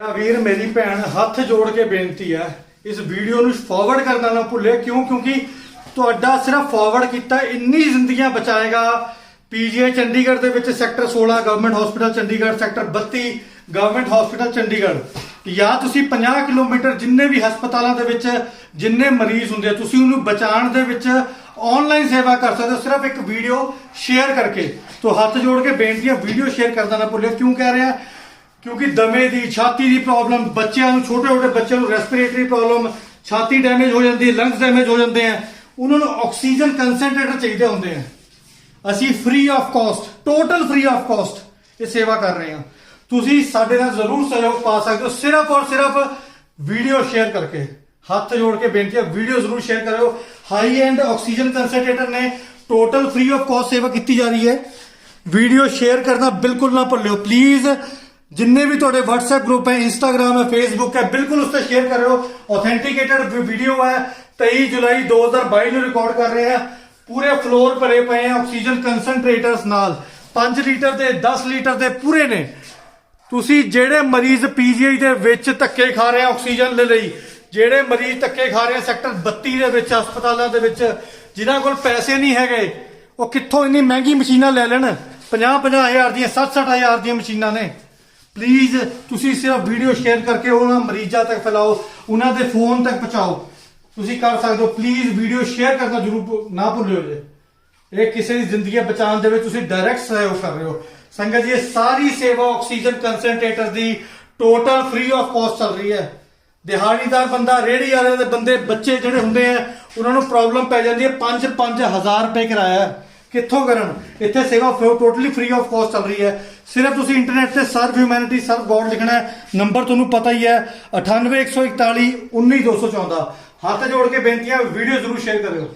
ਮੇਰਾ ਵੀਰ, ਮੇਰੀ ਭੈਣ ਹੱਥ ਜੋੜ ਕੇ ਬੇਨਤੀ ਹੈ, ਇਸ ਵੀਡੀਓ ਨੂੰ ਫਾਰਵਰਡ ਕਰਨਾ ਨਾ ਭੁੱਲੇ। ਕਿਉਂ? ਕਿਉਂਕਿ ਤੁਹਾਡਾ ਸਿਰਫ ਫਾਰਵਰਡ ਕੀਤਾ, ਇੰਨੀ ਜ਼ਿੰਦਗੀਆਂ ਬਚਾਏਗਾ। ਪੀਜੀਆਈ ਚੰਡੀਗੜ੍ਹ ਦੇ ਵਿੱਚ sector 16 government hospital Chandigarh sector 32 government hospital Chandigarh. ਜਾਂ ਤੁਸੀਂ 50 ਕਿਲੋਮੀਟਰ ਜਿੰਨੇ ਵੀ ਹਸਪਤਾਲਾਂ ਦੇ ਵਿੱਚ ਜਿੰਨੇ ਮਰੀਜ਼ ਹੁੰਦੇ ਆ, ਤੁਸੀਂ ਉਹਨੂੰ ਬਚਾਉਣ ਦੇ ਵਿੱਚ ਆਨਲਾਈਨ ਸੇਵਾ ਕਰ ਸਕਦੇ ਹੋ। ਸਿਰਫ ਇੱਕ ਵੀਡੀਓ ਸ਼ੇਅਰ ਕਰਕੇ। ਤੋਂ ਹੱਥ ਜੋੜ ਕੇ ਬੇਨਤੀ ਹੈ, ਵੀਡੀਓ ਸ਼ੇਅਰ ਕਰਦਾ ਨਾ ਭੁੱਲਿਓ ਕਿਉਂ ਕਹਿ ਰਿਹਾ? ਕਿਉਂਕਿ ਦਮੇ ਦੀ, ਛਾਤੀ ਦੀ ਪ੍ਰੋਬਲਮ ਬੱਚਿਆਂ ਨੂੰ, ਛੋਟੇ ਛੋਟੇ ਬੱਚਿਆਂ ਨੂੰ ਰੈਸਪੀਰੇਟਰੀ ਪ੍ਰੋਬਲਮ ਛਾਤੀ ਡੈਮੇਜ ਹੋ ਜਾਂਦੀ ਹੈ ਲੰਗਸ ਡੈਮੇਜ ਹੋ ਜਾਂਦੇ ਆ ਉਹਨਾਂ ਨੂੰ ਆਕਸੀਜਨ ਕਨਸੈਂਟਰੇਟਰ ਚਾਹੀਦੇ ਹੁੰਦੇ ਆ ਅਸੀਂ free of cost total free of cost ਇਹ ਸੇਵਾ ਕਰ ਰਹੇ ਹਾਂ। ਤੁਸੀਂ ਸਾਡੇ ਨਾਲ ਜ਼ਰੂਰ ਸਹਿਯੋਗ ਪਾ ਸਕਦੇ ਹੋ, ਸਿਰਫ ਔਰ ਸਿਰਫ ਵੀਡੀਓ ਸ਼ੇਅਰ ਕਰਕੇ। ਹੱਥ ਜੋੜ ਕੇ ਬੇਨਤੀ ਹੈ ਵੀਡੀਓ ਜ਼ਰੂਰ ਸ਼ੇਅਰ ਕਰਿਓ। ਹਾਈ ਐਂਡ ਆਕਸੀਜਨ ਕਨਸੈਂਟਰੇਟਰ ਨੇ ਟੋਟਲ ਫ੍ਰੀ ਆਫ ਕਾਸਟ ਸੇਵਾ ਕੀਤੀ ਜਾ ਰਹੀ ਹੈ। ਵੀਡੀਓ ਸ਼ੇਅਰ ਕਰਨਾ ਬਿਲਕੁਲ ਨਾ ਭੁੱਲਿਓ ਪਲੀਜ਼ ਜਿੰਨੇ ਵੀ ਤੁਹਾਡੇ WhatsApp ਗਰੁੱਪ ਹੈ, Instagram ਹੈ, Facebook ਹੈ, ਬਿਲਕੁਲ ਉਸ ਤੇ ਸ਼ੇਅਰ ਕਰਿਓ। ਆਥੈਂਟੀਕੇਟਡ ਵੀਡੀਓ ਹੈ 23 ਜੁਲਾਈ 2022 ਨੂੰ ਰਿਕਾਰਡ ਕਰ ਰਹੇ ਹਾਂ। ਪੂਰੇ ਫਲੋਰ ਭਰੇ ਪਏ ਹੈ ਆਕਸੀਜਨ ਕਨਸੈਂਟਰੇਟਰਸ ਨਾਲ। 5 ਲੀਟਰ ਦੇ 10 ਲੀਟਰ ਦੇ ਪੂਰੇ ਨੇ। ਤੁਸੀਂ ਜਿਹੜੇ ਮਰੀਜ਼ ਪੀਜੀਆਈ ਦੇ ਵਿੱਚ ਧੱਕੇ ਖਾ ਰਹੇ ਆ ਆਕਸੀਜਨ ਦੇ ਲਈ, ਜਿਹੜੇ ਮਰੀਜ਼ ਧੱਕੇ ਖਾ ਰਹੇ ਆ ਸੈਕਟਰ 32 ਦੇ ਵਿੱਚ, ਹਸਪਤਾਲਾਂ ਦੇ ਵਿੱਚ, ਜਿਨ੍ਹਾਂ ਕੋਲ ਪੈਸੇ ਨਹੀਂ ਹੈਗੇ, ਉਹ ਕਿੱਥੋਂ ਇੰਨੀ ਮਹਿੰਗੀ ਮਸ਼ੀਨਾਂ ਲੈ ਲੈਣ? 50 50 ਹਜ਼ਾਰ ਦੀਆਂ 60 60 ਹਜ਼ਾਰ ਦੀਆਂ ਮਸ਼ੀਨਾਂ ਨੇ। ਪਲੀਜ਼ ਤੁਸੀਂ ਸਿਰਫ ਵੀਡੀਓ ਸ਼ੇਅਰ ਕਰਕੇ ਉਹਨਾਂ ਮਰੀਜ਼ਾਂ ਤੱਕ ਫੈਲਾਓ, ਉਹਨਾਂ ਦੇ ਫੋਨ ਤੱਕ ਪਹੁੰਚਾਓ। ਤੁਸੀਂ ਕਰ ਸਕਦੇ ਹੋ ਪਲੀਜ਼ ਵੀਡੀਓ ਸ਼ੇਅਰ ਕਰਨਾ ਜ਼ਰੂਰ ਨਾ ਭੁੱਲਿਓ ਜੇ। ਇਹ ਕਿਸੇ ਦੀ ਜ਼ਿੰਦਗੀ ਬਚਾਉਣ ਦੇ ਵਿੱਚ ਤੁਸੀਂ ਡਾਇਰੈਕਟ ਸਹਿਯੋਗ ਕਰ ਰਹੇ ਹੋ। ਸੰਗਤ ਜੀ, ਇਹ ਸਾਰੀ ਸੇਵਾ ਆਕਸੀਜਨ ਕਨਸੈਂਟਰੇਟਰ ਦੀ ਟੋਟਲ ਫ੍ਰੀ ਆਫ ਕਾਸਟ ਚੱਲ ਰਹੀ ਹੈ। ਦਿਹਾੜੀਦਾਰ ਬੰਦਾ, ਰੇਹੜੀ ਵਾਲੇ ਦੇ ਬੰਦੇ, ਬੱਚੇ ਜਿਹੜੇ ਹੁੰਦੇ ਆ, ਉਹਨਾਂ ਨੂੰ ਪ੍ਰੋਬਲਮ ਪੈ ਜਾਂਦੀ ਹੈ। 5-5000 ਰੁਪਏ ਕਿਰਾਇਆ ਕਿੱਥੋਂ ਕਰਨ? ਇੱਥੇ ਸੇਵਾ ਟੋਟਲੀ ਫ੍ਰੀ ਆਫ ਕਾਸਟ ਚੱਲ ਰਹੀ ਹੈ। ਸਿਰਫ ਤੁਸੀਂ ਇੰਟਰਨੈਟ ਤੇ ਸਰਵ ਹਿਊਮੈਨਿਟੀ ਸਰਵ ਗੋਡ ਲਿਖਣਾ ਹੈ। ਨੰਬਰ ਤੁਹਾਨੂੰ ਪਤਾ ਹੀ ਹੈ 98141 19214 ਹੱਥ ਜੋੜ ਕੇ ਬੇਨਤੀਆਂ ਵੀਡੀਓ ਜ਼ਰੂਰ ਸ਼ੇਅਰ ਕਰਿਓ।